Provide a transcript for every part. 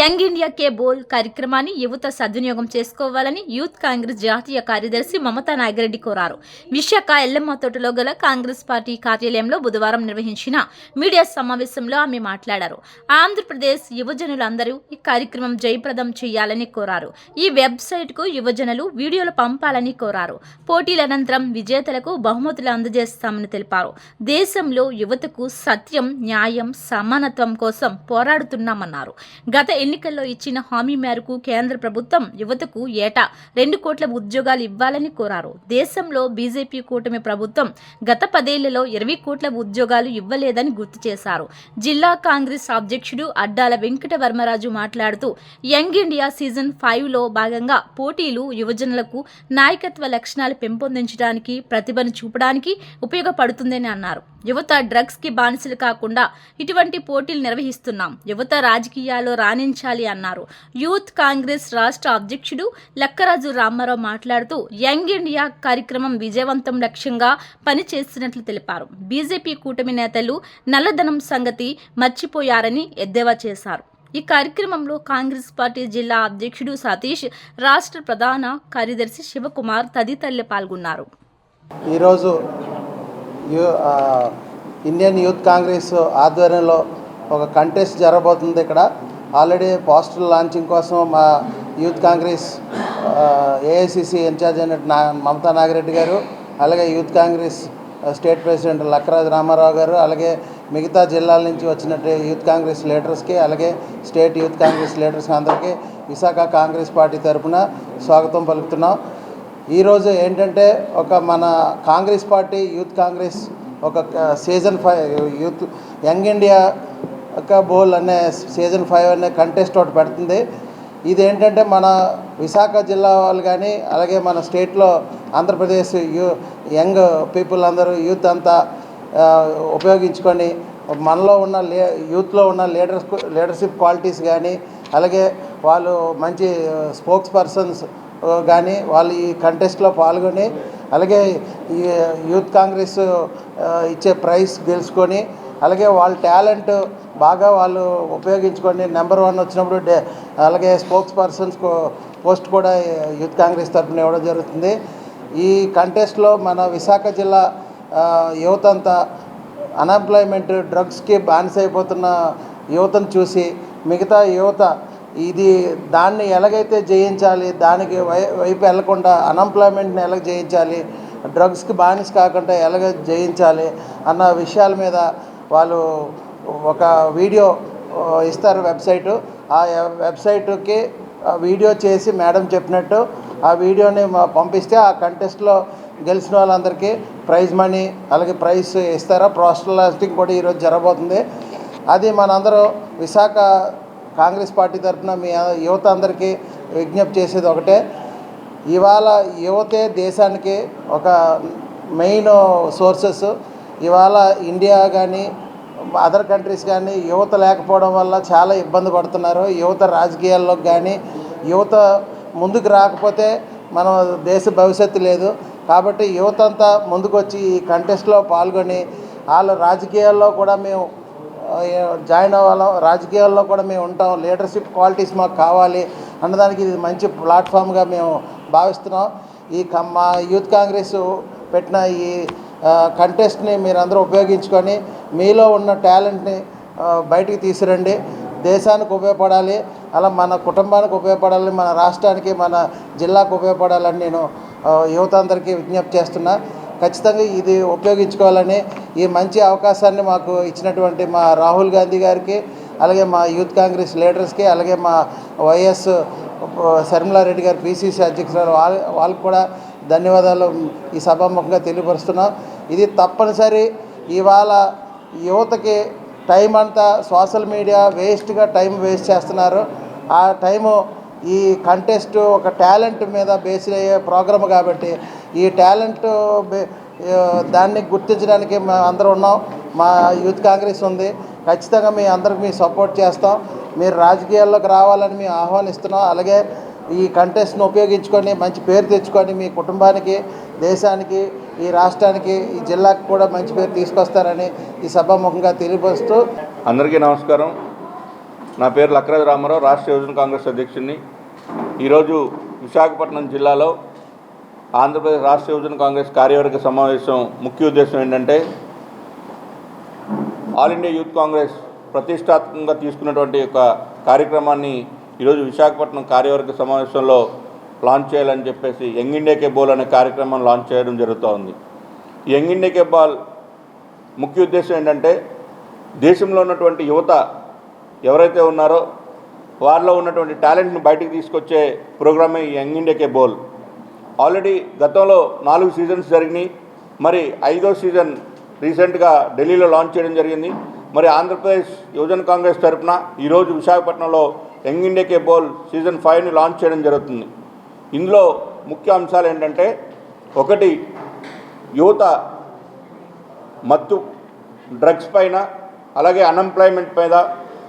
Young India ke బోల్ కార్యక్రమాన్ని యువత సద్వినియోగం చేసుకోవాలని యూత్ కాంగ్రెస్ జాతీయ కార్యదర్శి మమతా నాగిరెడ్డి కోరారు. విశాఖ ఎల్లమ్మ తోటలో గల కాంగ్రెస్ పార్టీ కార్యాలయంలో బుధవారం నిర్వహించిన మీడియా సమావేశంలో ఆమె మాట్లాడారు. ఆంధ్రప్రదేశ్ యువజనులందరూ ఈ కార్యక్రమం జయప్రదం చేయాలని కోరారు. ఈ వెబ్సైట్కు యువజనులు వీడియోలు పంపాలని కోరారు. పోటీల అనంతరం విజేతలకు బహుమతులు అందజేస్తామని తెలిపారు. దేశంలో యువతకు సత్యం న్యాయం సమానత్వం కోసం పోరాడుతున్నామన్నారు. గత ఎన్నికల్లో ఇచ్చిన హామీ మేరకు కేంద్ర ప్రభుత్వం యువతకు ఏటా రెండు కోట్ల ఉద్యోగాలు ఇవ్వాలని కోరారు. దేశంలో బీజేపీ కూటమి ప్రభుత్వం గత పదేళ్ళలో ఇరవై కోట్ల ఉద్యోగాలు ఇవ్వలేదని గుర్తు చేశారు. జిల్లా కాంగ్రెస్ అధ్యక్షుడు అడ్డాల వెంకట వర్మరాజు మాట్లాడుతూ యంగ్ ఇండియా సీజన్ ఫైవ్లో భాగంగా పోటీలు యువజనులకు నాయకత్వ లక్షణాలు పెంపొందించడానికి ప్రతిభను చూపడానికి ఉపయోగపడుతుందని అన్నారు. యువత డ్రగ్స్కి బానిసలు కాకుండా ఇటువంటి పోటీలు నిర్వహిస్తున్నాం. యువత రాజకీయాల్లో రాణించాలి అన్నారు. యూత్ కాంగ్రెస్ రాష్ట్ర అధ్యక్షుడు లక్కరాజు రామారావు మాట్లాడుతూ యంగ్ ఇండియా కార్యక్రమం విజయవంతం లక్ష్యంగా పనిచేస్తున్నట్లు తెలిపారు. బీజేపీ కూటమి నేతలు నల్లధనం సంగతి మర్చిపోయారని ఎద్దేవా చేశారు. ఈ కార్యక్రమంలో కాంగ్రెస్ పార్టీ జిల్లా అధ్యక్షుడు సతీష్ రాష్ట్ర ప్రధాన కార్యదర్శి శివకుమార్ తదితరులు పాల్గొన్నారు. ఈరోజు ఇండియన్ యూత్ కాంగ్రెస్ ఆధ్వర్యంలో ఒక కంటెస్ట్ జరగబోతుంది ఇక్కడ. ఆల్రెడీ పోస్టర్ లాంచింగ్ కోసం మా యూత్ కాంగ్రెస్ ఏఐసిసి ఇన్ఛార్జ్ అయిన నా మమతా నాగిరెడ్డి గారు అలాగే youth Congress state president Lakkaraju Ramarao గారు అలాగే మిగతా జిల్లాల నుంచి వచ్చినట్టు యూత్ కాంగ్రెస్ లీడర్స్కి అలాగే స్టేట్ యూత్ కాంగ్రెస్ లీడర్స్ అందరికీ విశాఖ కాంగ్రెస్ పార్టీ తరఫున స్వాగతం పలుకుతున్నాం. ఈరోజు ఏంటంటే ఒక మన కాంగ్రెస్ పార్టీ యూత్ కాంగ్రెస్ ఒక season five youth young India ఒక బోల్ అనే సీజన్ ఫైవ్ అనే కంటెస్ట్ ఒకటి పెడుతుంది. ఇది ఏంటంటే మన విశాఖ జిల్లా వాళ్ళు కానీ అలాగే మన స్టేట్లో ఆంధ్రప్రదేశ్ యూ యంగ్ పీపుల్ అందరూ యూత్ అంతా ఉపయోగించుకొని మనలో ఉన్న లే యూత్లో ఉన్న లీడర్స్ లీడర్షిప్ క్వాలిటీస్ కానీ అలాగే వాళ్ళు మంచి స్పోక్స్ పర్సన్స్ కానీ వాళ్ళు ఈ కంటెస్ట్లో పాల్గొని అలాగే ఈ యూత్ కాంగ్రెస్ ఇచ్చే ప్రైజ్ గెలుచుకొని అలాగే వాళ్ళ టాలెంట్ బాగా వాళ్ళు ఉపయోగించుకొని నెంబర్ వన్ వచ్చినప్పుడు డే అలాగే స్పోక్స్ పర్సన్స్ పోస్ట్ కూడా యూత్ కాంగ్రెస్ తరఫున ఇవ్వడం జరుగుతుంది. ఈ కంటెస్ట్లో మన విశాఖ జిల్లా యువత అంతా అన్ఎంప్లాయ్మెంట్ డ్రగ్స్కి బానిస అయిపోతున్న యువతను చూసి మిగతా యువత ఇది దాన్ని ఎలాగైతే జయించాలి దానికి వై వైపు వెళ్ళకుండా అన్ఎంప్లాయ్మెంట్ని ఎలాగ జయించాలి డ్రగ్స్కి బానిస కాకుండా ఎలాగ జయించాలి అన్న విషయాల మీద వాళ్ళు ఒక వీడియో ఇస్తారు వెబ్సైటు. ఆ వెబ్సైట్కి వీడియో చేసి మేడం చెప్పినట్టు ఆ వీడియోని మా- పంపిస్తే ఆ కంటెస్ట్లో గెలిచిన వాళ్ళందరికీ ప్రైజ్ మనీ అలాగే ప్రైజ్ ఇస్తారా? పోస్టల్ లాస్టింగ్ కూడా ఈరోజు జరగబోతుంది. అది మనందరూ విశాఖ కాంగ్రెస్ పార్టీ తరఫున మీ యువత అందరికీ విజ్ఞప్తి చేసేది ఒకటే. ఇవాళ యువతే దేశానికి ఒక మెయిన్ సోర్సెస్. ఇవాళ ఇండియా కానీ అదర్ కంట్రీస్ కానీ యువత లేకపోవడం వల్ల చాలా ఇబ్బంది పడుతున్నారు. యువత రాజకీయాల్లోకి కానీ యువత ముందుకు రాకపోతే మన దేశ భవిష్యత్తు లేదు. కాబట్టి యువత అంతా ముందుకు వచ్చి ఈ కంటెస్ట్లో పాల్గొని వాళ్ళ రాజకీయాల్లో కూడా మేము జాయిన్ అవ్వాలం రాజకీయాల్లో కూడా మేము ఉంటాం. లీడర్షిప్ క్వాలిటీస్ మాకు కావాలి అన్నదానికి ఇది మంచి ప్లాట్ఫామ్గా మేము భావిస్తున్నాం. ఈ క- మా యూత్ కాంగ్రెస్ పెట్టిన ఈ కంటెస్ట్ని మీరందరూ ఉపయోగించుకొని మీలో ఉన్న టాలెంట్ని బయటికి తీసురండి దేశానికి ఉపయోగపడాలి అలా మన కుటుంబానికి ఉపయోగపడాలి మన రాష్ట్రానికి మన జిల్లాకు ఉపయోగపడాలని నేను యువత అందరికీ విజ్ఞప్తి చేస్తున్నా. ఖచ్చితంగా ఇది ఉపయోగించుకోవాలని ఈ మంచి అవకాశాన్ని మాకు ఇచ్చినటువంటి మా రాహుల్ గాంధీ గారికి అలాగే మా యూత్ కాంగ్రెస్ లీడర్స్కి అలాగే మా వైఎస్ శర్మిలారెడ్డి గారు పిసిసి అధ్యక్షురాలు వాళ్ళ వాళ్ళకి కూడా ధన్యవాదాలు. ఈ సభాముఖంగా తెలియపరుస్తున్నాం. ఇది తప్పనిసరి. ఇవాళ యువతకి టైం అంతా సోషల్ మీడియా వేస్ట్గా టైం వేస్ట్ చేస్తున్నారు. ఆ టైము ఈ కంటెస్ట్ ఒక టాలెంట్ మీద బేస్ అయ్యే ప్రోగ్రామ్ కాబట్టి ఈ టాలెంట్ దాన్ని గుర్తించడానికి మేము అందరూ ఉన్నాం. మా యూత్ కాంగ్రెస్ ఉంది. ఖచ్చితంగా మీ అందరికి మీ సపోర్ట్ చేస్తాం. మీరు రాజకీయాల్లోకి రావాలని మేము ఆహ్వానిస్తున్నాం. అలాగే ఈ కంటెస్ట్ను ఉపయోగించుకొని మంచి పేరు తెచ్చుకొని మీ కుటుంబానికి దేశానికి ఈ రాష్ట్రానికి ఈ జిల్లాకు కూడా మంచి పేరు తీసుకొస్తారని ఈ సభాముఖంగా తెలియపరుస్తూ అందరికీ నమస్కారం. నా పేరు లక్రాజ్ రామారావు రాష్ట్ర యువజన కాంగ్రెస్ అధ్యక్షుడిని. ఈరోజు విశాఖపట్నం జిల్లాలో ఆంధ్రప్రదేశ్ రాష్ట్ర యువజన కాంగ్రెస్ కార్యవర్గ సమావేశం ముఖ్య ఉద్దేశం ఏంటంటే ఆల్ ఇండియా యూత్ కాంగ్రెస్ ప్రతిష్టాత్మకంగా తీసుకున్నటువంటి ఒక కార్యక్రమాన్ని ఈరోజు విశాఖపట్నం కార్యవర్గ సమావేశంలో లాంచ్ చేయాలని చెప్పేసి యంగ్ ఇండియా కే బోల్ అనే కార్యక్రమం లాంచ్ చేయడం జరుగుతోంది. ఈ యంగ్ ఇండియా కే బాల్ ముఖ్య ఉద్దేశం ఏంటంటే దేశంలో ఉన్నటువంటి యువత ఎవరైతే ఉన్నారో వారిలో ఉన్నటువంటి టాలెంట్ని బయటికి తీసుకొచ్చే ప్రోగ్రామే ఈ young India ke Bol already గతంలో నాలుగు సీజన్స్ జరిగినాయి. మరి ఐదో సీజన్ రీసెంట్గా ఢిల్లీలో లాంచ్ చేయడం జరిగింది. మరి ఆంధ్రప్రదేశ్ యువజన కాంగ్రెస్ తరఫున ఈరోజు విశాఖపట్నంలో యంగ్ ఇండియాకే బోల్ సీజన్ ఫైవ్ని లాంచ్ చేయడం జరుగుతుంది. ఇందులో ముఖ్య అంశాలు ఏంటంటే ఒకటి యువత మత్తు డ్రగ్స్ పైన అలాగే అన్ఎంప్లాయ్మెంట్ మీద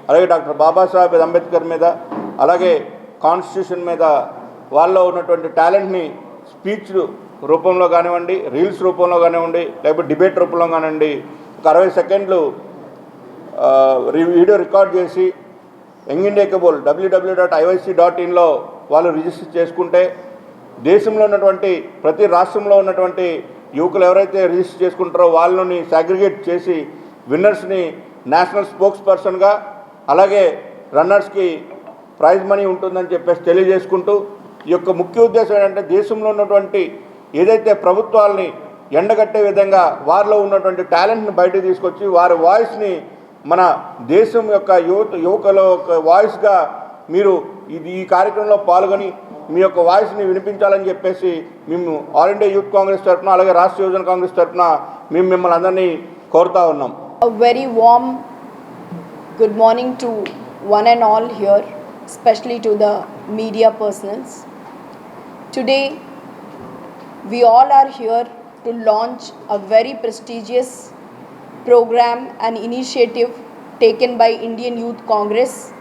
అలాగే డాక్టర్ బాబాసాహెబ్ అంబేద్కర్ మీద అలాగే కాన్స్టిట్యూషన్ మీద వాళ్ళలో ఉన్నటువంటి టాలెంట్ని స్పీచ్ రూపంలో కానివ్వండి రీల్స్ రూపంలో కానివ్వండి లేకపోతే డిబేట్ రూపంలో కానివ్వండి ఒక అరవై సెకండ్లు వీడియో రికార్డ్ చేసి young India cable WW dot IYC dot ఇన్లో వాళ్ళు రిజిస్టర్ చేసుకుంటే దేశంలో ఉన్నటువంటి ప్రతి రాష్ట్రంలో ఉన్నటువంటి యువకులు ఎవరైతే రిజిస్టర్ చేసుకుంటారో వాళ్ళని సాగ్రిగేట్ చేసి విన్నర్స్ని నేషనల్ స్పోక్స్ పర్సన్గా అలాగే రన్నర్స్కి ప్రైజ్ మనీ ఉంటుందని చెప్పేసి తెలియజేసుకుంటూ ఈ యొక్క ముఖ్య ఉద్దేశం ఏంటంటే దేశంలో ఉన్నటువంటి ఏదైతే ప్రభుత్వాలని ఎండగట్టే విధంగా వారిలో ఉన్నటువంటి టాలెంట్ని బయటకు తీసుకొచ్చి వారి వాయిస్ని మన దేశం యొక్క యువత యువకుల యొక్క వాయిస్గా మీరు ఇది ఈ కార్యక్రమంలో పాల్గొని మీ యొక్క వాయిస్ని వినిపించాలని చెప్పేసి మేము ఆల్ ఇండియా యూత్ కాంగ్రెస్ తరఫున అలాగే రాష్ట్ర యువజన కాంగ్రెస్ తరఫున మేము మిమ్మల్ని అందరినీ కోరుతా ఉన్నాం very warm good morning to one and all here here, especially to the media personals. Today, we all are here to launch a very prestigious program and initiative taken by Indian Youth Congress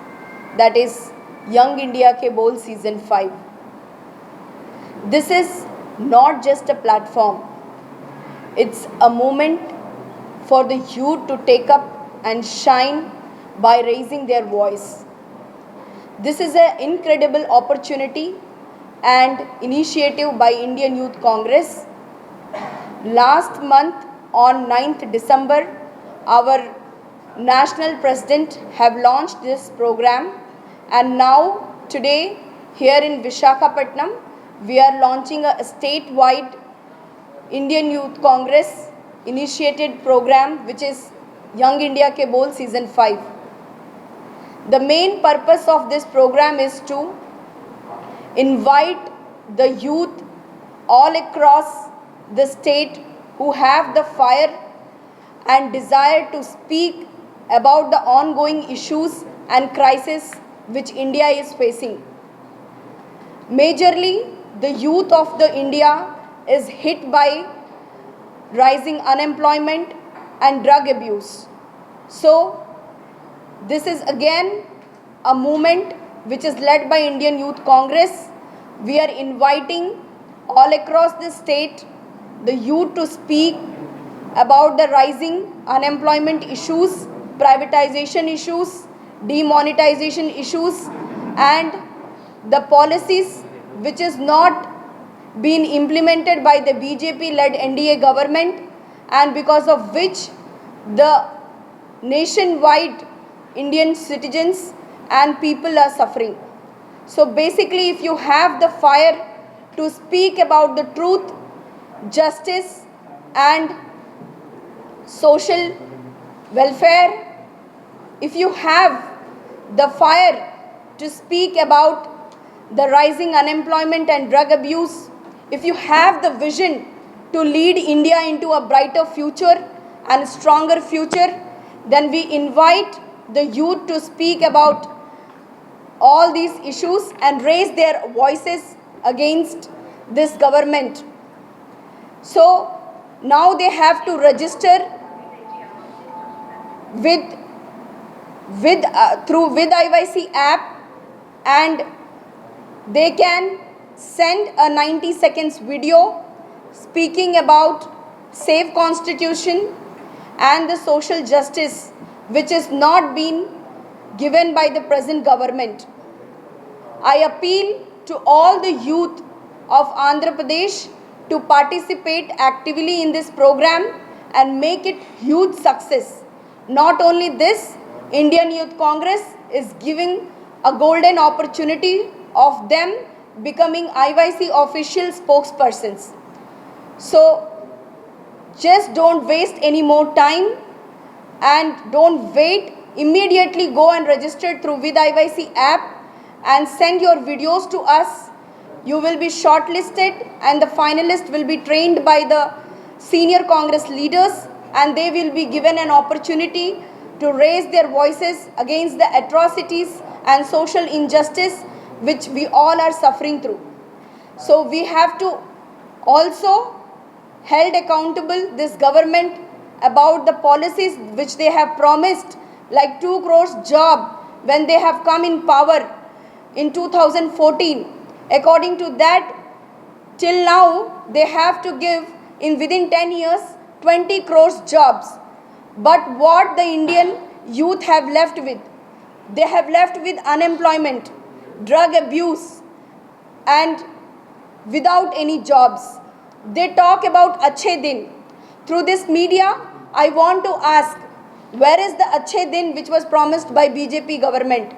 that is Young India Ke Bol Season 5. This is not just a platform, it's a moment for the youth to take up and shine by raising their voice. This is an incredible opportunity and initiative by Indian Youth Congress. Last month on 9th December, our national president have launched this program and now today here in Vishakhapatnam we are launching a statewide Indian Youth Congress initiated program which is Young India Ke Bol Season 5. The main purpose of this program is to invite the youth all across the state who have the fire and desire to speak about the ongoing issues and crisis which India is facing. Majorly, the youth of the India is hit by rising unemployment and drug abuse. So, this is again a movement which is led by Indian Youth Congress. We are inviting all across the state the youth to speak about the rising unemployment issues, privatization issues, demonetization issues, and the policies which is not been implemented by the BJP led NDA government and because of which the nationwide Indian citizens and people are suffering. So basically, if you have the fire to speak about the truth, justice, and social welfare, if you have the fire to speak about the rising unemployment and drug abuse, if you have the vision to lead India into a brighter future and stronger future, then we invite the youth to speak about all these issues and raise their voices against this government. So now they have to register with with uh, through with IYC app and they can send a 90 seconds video speaking about safe constitution and the social justice which is not been given by the present government. I appeal to all the youth of Andhra Pradesh to participate actively in this program and make it huge success. Not only this, Indian Youth Congress is giving a golden opportunity of them becoming IYC official spokespersons. So just don't waste any more time and don't wait. Immediately go and register through with IYC app and send your videos to us. You will be shortlisted and the finalist will be trained by the senior Congress leaders and they will be given an opportunity to raise their voices against the atrocities and social injustice which we all are suffering through. So we have to also held accountable this government about the policies which they have promised like 2 crores job when they have come in power in 2014 according to that till now they have to give in within 10 years 20 crores jobs but what the indian youth have left with they have left with unemployment drug abuse and without any jobs. They talk about Achhe Din. Through this media, I want to ask where is the Achhe Din which was promised by BJP government?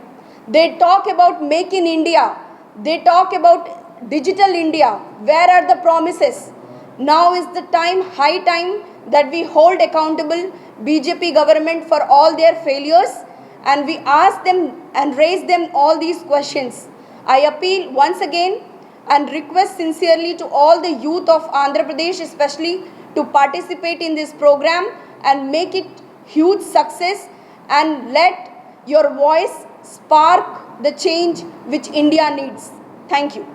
They talk about Make in India. They talk about Digital India. Where are the promises? Now is the time, high time, that we hold accountable BJP government for all their failures and we ask them and raise them all these questions. I appeal once again and request sincerely to all the youth of Andhra Pradesh, especially to participate in this program and make it huge success and let your voice spark the change which India needs. Thank you.